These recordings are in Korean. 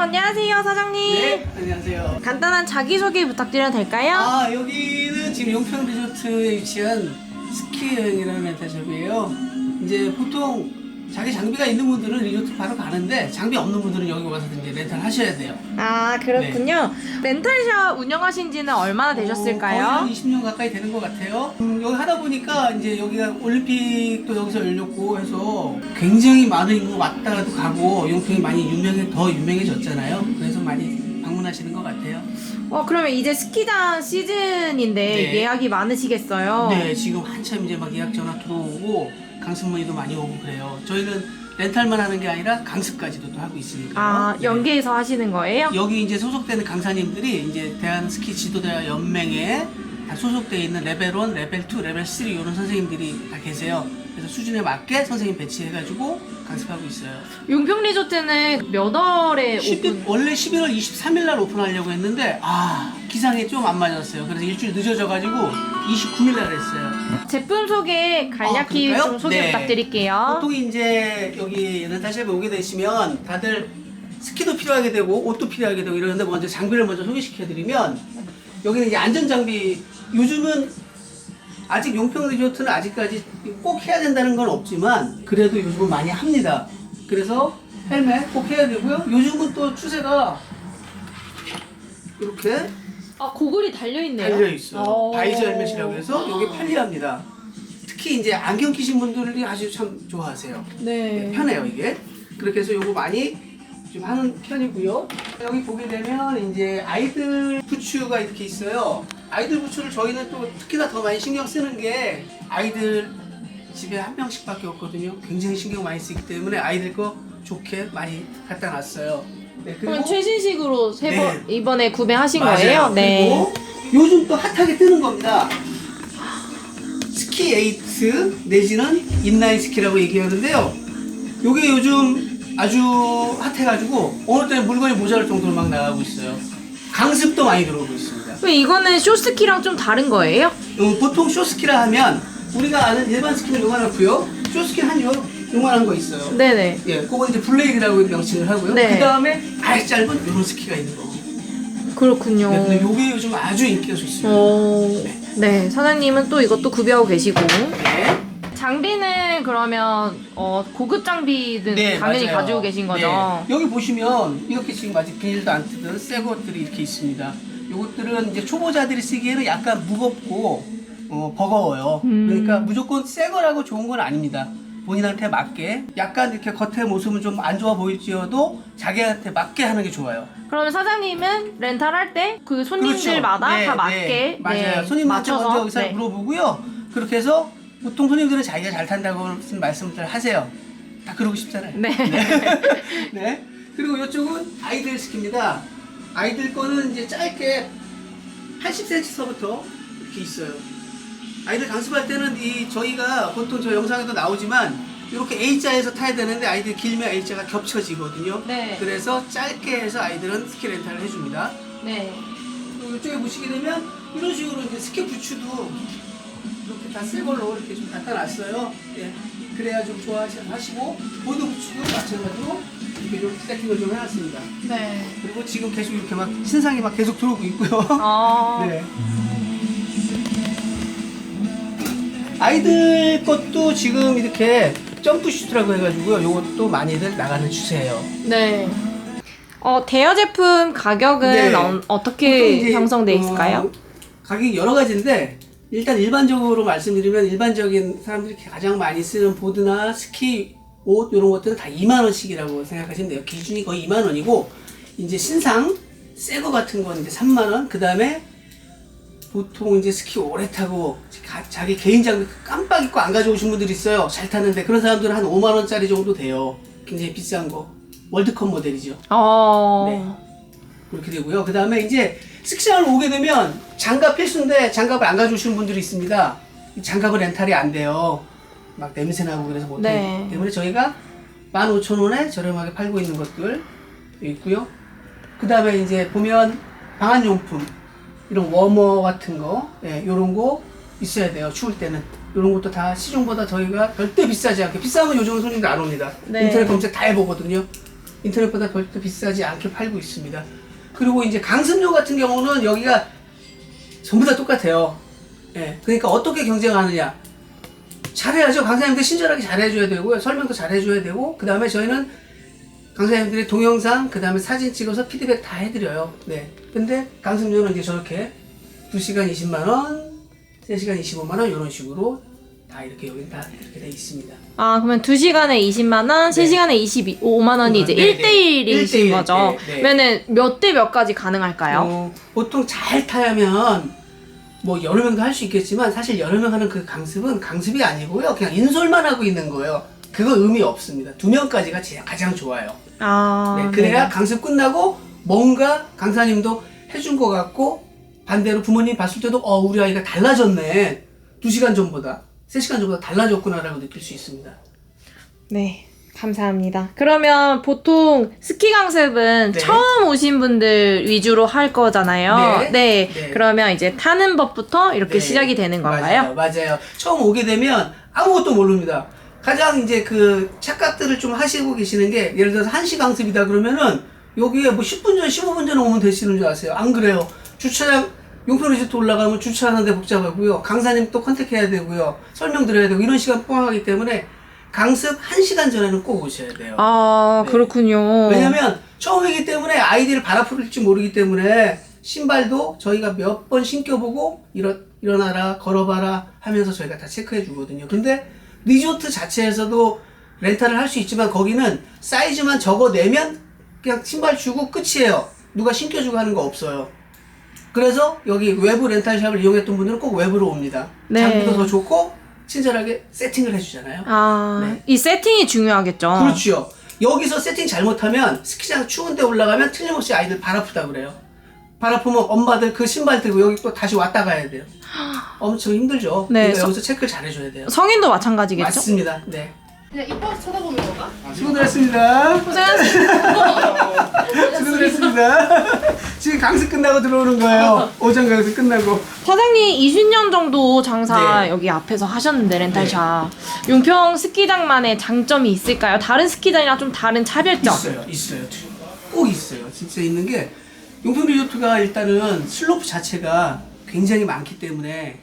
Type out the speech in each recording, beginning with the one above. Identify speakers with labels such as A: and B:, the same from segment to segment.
A: 안녕하세요, 사장님.
B: 네, 안녕하세요.
A: 간단한 자기소개 부탁드려도 될까요?
B: 아, 여기는 지금 용평 리조트에 위치한 스키 여행이라는 렌탈샵이에요. 이제 보통 자기 장비가 있는 분들은 리조트 바로 가는데 장비 없는 분들은 여기 와서 이제 렌탈 하셔야 돼요.
A: 아, 그렇군요. 렌탈샵 운영하신 지는 얼마나
B: 어, 거의
A: 되셨을까요?
B: 한 20년 가까이 되는 것 같아요. 음, 여기 하다 보니까 이제 여기가 올림픽도 여기서 열렸고 해서 굉장히 많은 인구가 왔다가도 가고 용평이 많이 유명해 더 유명해졌잖아요. 그래서 많이 방문하시는 것 같아요.
A: 어, 그러면 이제 스키장 시즌인데
B: 네.
A: 예약이 많으시겠어요?
B: 네, 지금 한참 이제 막 예약 전화 들어오고 강습문의도 많이 오고 그래요. 저희는 렌탈만 하는 게 아니라 강습까지도 또 하고 있으니까.
A: 아, 연계해서 하시는 거예요?
B: 여기 이제 소속되는 강사님들이 이제 대한 스키 지도자 연맹에 다 소속되어 있는 레벨 1, 레벨 2, 레벨 3 이런 선생님들이 다 계세요. 그래서 수준에 맞게 선생님 배치해가지고 강습하고 있어요.
A: 용평 리조트는 몇 월에
B: 10일,
A: 오픈?
B: 원래 11월 23일 날 오픈하려고 했는데 아 기상이 좀 안 맞았어요. 그래서 일주일 늦어져가지고 29일 날 했어요.
A: 제품 소개 간략히
B: 아, 그럴까요?
A: 좀 소개
B: 네.
A: 부탁드릴게요.
B: 보통 이제 여기 렌탈샵에 오게 되시면 다들 스키도 필요하게 되고 옷도 필요하게 되고 이러는데 먼저 장비를 먼저 소개시켜드리면 여기는 이제 안전 장비 요즘은 아직 용평 리조트는 아직까지 꼭 해야 된다는 건 없지만 그래도 요즘은 많이 합니다. 그래서 헬멧 꼭 해야 되고요. 요즘은 또 추세가 이렇게
A: 아, 고글이 달려 있네요.
B: 달려 있어요.
A: 어.
B: 바이저 헬멧이라고 해서 이게 편리합니다. 특히 이제 안경 끼신 분들이 아주 참 좋아하세요.
A: 네.
B: 편해요 이게. 그렇게 해서 요거 많이 좀 하는 편이고요. 여기 보게 되면 이제 아이들 부츠가 이렇게 있어요. 아이들 부츠를 저희는 또 특히나 더 많이 신경 쓰는 게 아이들 집에 한 명씩밖에 없거든요. 굉장히 신경 많이 쓰기 때문에 아이들 거 좋게 많이 갖다 놨어요. 네,
A: 그럼 최신식으로 세 번,
B: 네.
A: 이번에 구매하신
B: 맞아요.
A: 거예요? 네.
B: 그리고 요즘 또 핫하게 뜨는 겁니다. 스키 에이트 내지는 인라인 스키라고 얘기하는데요. 요게 요즘 아주 핫해가지고 어느 때는 물건이 모자랄 정도로 막 나가고 있어요. 강습도 많이 들어오고 있습니다.
A: 그럼 이거는 쇼스키랑 좀 다른 거예요?
B: 어, 보통 쇼스키라 하면 우리가 아는 일반 스키는 요만하고요. 쇼스키 한 요, 요만한 거 있어요.
A: 네네.
B: 예, 그거 이제 블레이드라고 명칭을 하고요.
A: 네.
B: 그 다음에 아예 짧은 요런 스키가 있는 거.
A: 그렇군요.
B: 네, 근데 요게 요즘 아주 인기가 좋습니다.
A: 어, 네. 사장님은 또 이것도 구비하고 계시고.
B: 네.
A: 장비는 그러면 어, 고급 장비는 당연히
B: 맞아요.
A: 가지고 계신 거죠?
B: 네. 여기 보시면 이렇게 지금 아직 비닐도 안 뜯은 새 것들이 이렇게 있습니다. 이것들은 이제 초보자들이 쓰기에는 약간 무겁고 어, 버거워요.
A: 음.
B: 그러니까 무조건 새 거라고 좋은 건 아닙니다. 본인한테 맞게 약간 이렇게 겉의 모습은 좀 안 좋아 보일지어도 자기한테 맞게 하는 게 좋아요.
A: 그러면 사장님은 렌탈할 때 그 손님들마다
B: 그렇죠. 네,
A: 다
B: 네.
A: 맞게
B: 맞아요.
A: 네,
B: 손님한테
A: 맞춰서
B: 먼저 의사
A: 네.
B: 물어보고요. 그렇게 해서 보통 손님들은 자기가 잘 탄다고 말씀들 하세요. 다 그러고 싶잖아요.
A: 네.
B: 네. 그리고 이쪽은 아이들 스키입니다. 아이들 거는 이제 짧게 80cm서부터 이렇게 있어요. 아이들 강습할 때는 이 저희가 보통 저 영상에도 나오지만 이렇게 A자에서 타야 되는데 아이들 길면 A자가 겹쳐지거든요.
A: 네.
B: 그래서 짧게 해서 아이들은 스키 렌탈을 해줍니다.
A: 네.
B: 이쪽에 보시게 되면 이런 식으로 이제 스키 부츠도 다 새 걸로 이렇게 좀 갖다 놨어요. 예. 그래야 좀 좋아하시고 보드 부츠도 마찬가지로 이렇게 좀 세팅을 좀 해놨습니다.
A: 네.
B: 그리고 지금 계속 이렇게 막 신상이 막 계속 들어오고 있고요.
A: 어.
B: 네. 아이들 것도 지금 이렇게 점프 슈트라고 해가지고요. 요것도 많이들 나가는 추세예요.
A: 네. 어, 대여 제품 가격은
B: 네.
A: 어,
B: 보통
A: 어떻게
B: 이제,
A: 형성돼
B: 어,
A: 있을까요?
B: 가격이 여러 가지인데 일단 일반적으로 말씀드리면 일반적인 사람들이 가장 많이 쓰는 보드나 스키 옷 이런 것들은 다 2만 원씩이라고 생각하시면 돼요. 기준이 거의 2만 원이고 이제 신상 새 거 같은 건 이제 3만 원. 그다음에 보통 이제 스키 오래 타고 가- 자기 개인 장비 깜빡 잊고 안 가져오신 분들이 있어요. 잘 타는데 그런 사람들은 한 5만 원짜리 정도 돼요. 굉장히 비싼 거. 월드컵 모델이죠.
A: 어.
B: 네. 그렇게 되고요. 그 다음에 이제 스키장을 오게 되면 장갑 필수인데 장갑을 안 가져오시는 분들이 있습니다. 이 장갑은 렌탈이 안 돼요. 막 냄새 나고 그래서 못하기
A: 네.
B: 때문에 저희가 15,000원에 저렴하게 팔고 있는 것들 있고요. 그 다음에 이제 보면 방한용품 이런 워머 같은 거 예, 요런 거 있어야 돼요. 추울 때는. 이런 것도 다 시중보다 저희가 절대 비싸지 않게 비싸면 요즘은 손님들 안 옵니다.
A: 네.
B: 인터넷 검색 다 해보거든요. 인터넷보다 더 비싸지 않게 팔고 있습니다. 그리고 이제 강습료 같은 경우는 여기가 전부 다 똑같아요. 예, 그러니까 어떻게 경쟁하느냐? 잘해야죠. 강사님들 친절하게 잘해줘야 되고요. 설명도 잘해줘야 되고, 그 다음에 저희는 강사님들이 동영상, 그 다음에 사진 찍어서 피드백 다 해드려요. 네. 근데 강습료는 이제 저렇게 2시간 20만원, 3시간 25만원, 이런 식으로 다 이렇게 여기 다 이렇게 돼 있습니다.
A: 아 그러면 2시간에 20만 원, 3시간에 25만 원이 이제
B: 네, 네.
A: 1대1이신
B: 일대일,
A: 거죠.
B: 네, 네.
A: 그러면은 몇 대 몇까지 가능할까요?
B: 어, 보통 잘 타야면 뭐 여러 명도 할 수 있겠지만 사실 여러 명 하는 그 강습은 강습이 아니고요. 그냥 인솔만 하고 있는 거예요. 그거 의미 없습니다. 두 명까지가 제- 가장 좋아요.
A: 아
B: 네, 그래야 강습 끝나고 뭔가 강사님도 해준 것 같고 반대로 부모님 봤을 때도 어 우리 아이가 달라졌네. 두 시간 전보다 세 시간 전보다 달라졌구나라고 느낄 수 있습니다.
A: 네. 감사합니다. 그러면 보통 스키 강습은
B: 네.
A: 처음 오신 분들 위주로 할 거잖아요.
B: 네.
A: 네.
B: 네.
A: 그러면 이제 타는 법부터 이렇게
B: 네,
A: 시작이 되는 건가요?
B: 맞아요, 맞아요. 처음 오게 되면 아무것도 모릅니다. 가장 이제 그 착각들을 좀 하시고 계시는 게 예를 들어서 1시 강습이다 그러면은 여기에 뭐 10분 전, 15분 전에 오면 되시는 줄 아세요? 안 그래요. 주차장 용평 리조트 올라가면 주차하는데 복잡하고요. 강사님 또 컨택해야 되고요. 설명 드려야 되고 이런 시간 포함하기 때문에 강습 1시간 전에는 꼭 오셔야 돼요.
A: 아
B: 네.
A: 그렇군요.
B: 왜냐면 처음이기 때문에 아이들을 발 아플지 모르기 때문에 신발도 저희가 몇 번 신겨보고 일어, 일어나라 걸어봐라 하면서 저희가 다 체크해 주거든요 근데 리조트 자체에서도 렌탈을 할 수 있지만 거기는 사이즈만 적어내면 그냥 신발 주고 끝이에요 누가 신겨주고 하는 거 없어요 그래서 여기 외부 렌탈샵을 이용했던 분들은 꼭 외부로 옵니다
A: 네.
B: 장비도 더 좋고 친절하게 세팅을 해주잖아요
A: 아,
B: 네.
A: 이 세팅이 중요하겠죠.
B: 그렇죠. 여기서 세팅 잘못하면 스키장 추운데 올라가면 틀림없이 아이들 발 아프다 그래요. 발 아프면 엄마들 그 신발 들고 여기 또 다시 왔다 가야 돼요. 엄청 힘들죠.
A: 네,
B: 그러니까
A: 서-
B: 여기서 체크를 잘 해줘야 돼요.
A: 성인도 마찬가지겠죠?
B: 맞습니다. 네.
C: 그냥 이뻐서 쳐다보는 건가?
B: 수고들 했습니다.
A: 고생하셨습니다.
B: 수고들 했습니다. 강습 끝나고 들어오는 거예요. 오전 강습 끝나고.
A: 사장님 20년 정도 장사
B: 네.
A: 여기 앞에서 하셨는데 렌탈샵 용평 스키장만의 장점이 있을까요? 다른 스키장이랑 좀 다른 차별점?
B: 있어요. 있어요. 꼭 있어요. 진짜 있는 게 용평 리조트가 일단은 슬로프 자체가 굉장히 많기 때문에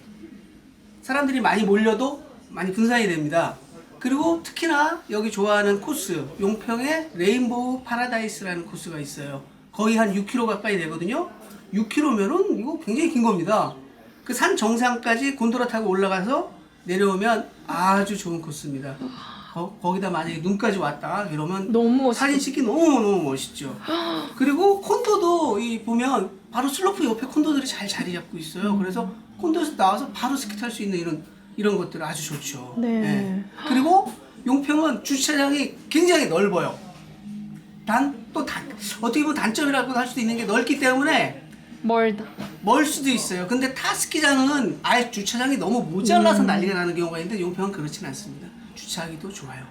B: 사람들이 많이 몰려도 많이 분산이 됩니다. 그리고 특히나 여기 좋아하는 코스 용평에 레인보우 파라다이스라는 코스가 있어요. 거의 한 6km 가까이 되거든요. 6km면은 이거 굉장히 긴 겁니다. 그 산 정상까지 곤도라 타고 올라가서 내려오면 아주 좋은 코스입니다. 거, 거기다 만약에 눈까지 왔다 이러면
A: 너무
B: 사진 찍기 너무 너무 멋있죠. 그리고 콘도도 이 보면 바로 슬로프 옆에 콘도들이 잘 자리 잡고 있어요. 그래서 콘도에서 나와서 바로 스키 탈 수 있는 이런 이런 것들 아주 좋죠.
A: 네.
B: 그리고 용평은 주차장이 굉장히 넓어요. 단또 어떻게 보면 단점이라고 할 수도 있는 게 넓기 때문에
A: 멀다.
B: 멀 수도 있어요. 근데 타 스키장은 아예 주차장이 너무 모자라서 난리가 나는 경우가 있는데 용평은 그렇진 않습니다. 주차하기도 좋아요.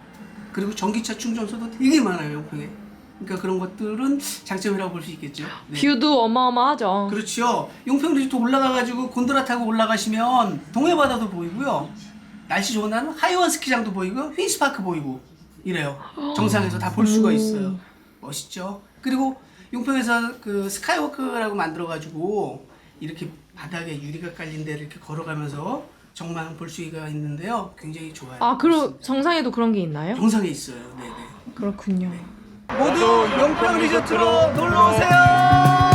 B: 그리고 전기차 충전소도 되게 많아요, 용평에. 그러니까 그런 것들은 장점이라고 볼 수 있겠죠. 네.
A: 뷰도 어마어마하죠.
B: 그렇죠. 용평 리조트 올라가가지고 곤도라 타고 올라가시면 동해바다도 보이고요. 날씨 좋은 날은 하이원 스키장도 보이고 휘스파크 보이고 이래요. 정상에서 다 볼 수가 있어요. 멋있죠. 그리고 용평에서 그 스카이워크라고 만들어가지고 이렇게 바닥에 유리가 깔린 데를 이렇게 걸어가면서 정말 볼 수가 있는데요. 굉장히 좋아요.
A: 아, 그럼 정상에도 그런 게 있나요?
B: 정상에 있어요. 네네.
A: 그렇군요.
B: 모두 용평 리조트로 놀러 오세요.